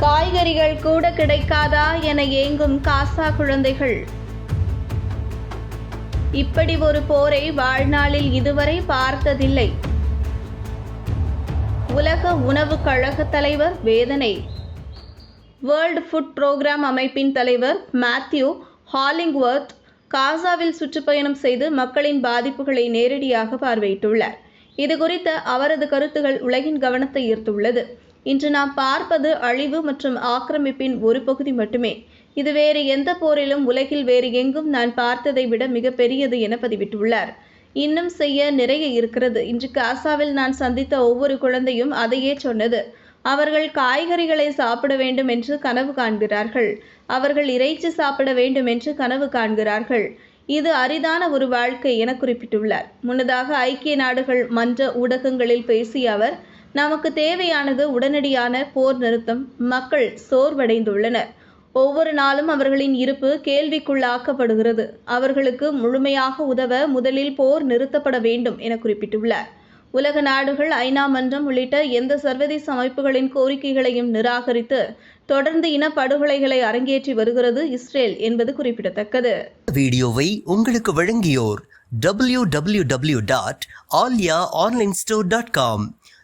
காய்கறிகள் கூட கிடைக்காதா என ஏங்கும் காசா குழந்தைகள். இப்படி ஒரு போரை வாழ்நாளில் இதுவரை பார்த்ததில்லை. உலக உணவு கழக தலைவர் வேதனை. வேர்ல்ட் ஃபுட் புரோகிராம் அமைப்பின் தலைவர் மேத்யூ ஹாலிங்வர்த் காசாவில் சுற்றுப்பயணம் செய்து மக்களின் பாதிப்புகளை நேரடியாக பார்வையிட்டுள்ளார். இது குறித்த அவரது கருத்துகள் உலகின் கவனத்தை ஈர்த்துள்ளது. இன்று நாம் பார்ப்பது அழிவு மற்றும் ஆக்கிரமிப்பின் ஒரு பகுதி மட்டுமே. இது வேறு எந்த போரிலும் உலகில் வேறு எங்கும் நான் பார்த்ததை விட மிக பெரியது என பதிவிட்டுள்ளார். இன்னும் செய்ய நிறைய இருக்கிறது. இன்று காசாவில் நான் சந்தித்த ஒவ்வொரு குழந்தையும் அதையே சொன்னது. அவர்கள் காய்கறிகளை சாப்பிட வேண்டும் என்று கனவு காண்கிறார்கள். அவர்கள் இறைச்சி சாப்பிட வேண்டும் என்று கனவு காண்கிறார்கள். இது அரிதான ஒரு வாழ்க்கை என குறிப்பிட்டுள்ளார். முன்னதாக ஐக்கிய நாடுகள் மன்ற ஊடகங்களில் பேசிய அவர் நமக்கு தேவையானது உடனடியான போர் நிறுத்தம். மக்கள் சோர்வடைந்துள்ளனர். ஒவ்வொரு நாளும் அவர்களின் இருப்பு கேள்விக்குள்ளாக்கப்படுகிறது. அவர்களுக்கு முழுமையாக உதவ முதலில் போர் நிறுத்தப்பட வேண்டும் என குறிப்பிட்டுள்ளார். உலக நாடுகள் ஐநா மன்றம் உள்ளிட்ட எந்த சர்வதேச அமைப்புகளின் கோரிக்கைகளையும் நிராகரித்து தொடர்ந்து இனப்படுகொலைகளை அரங்கேற்றி வருகிறது இஸ்ரேல் என்பது குறிப்பிடத்தக்கது. வீடியோவை உங்களுக்கு வழங்கியோர் W W W dot Aalya online store dot com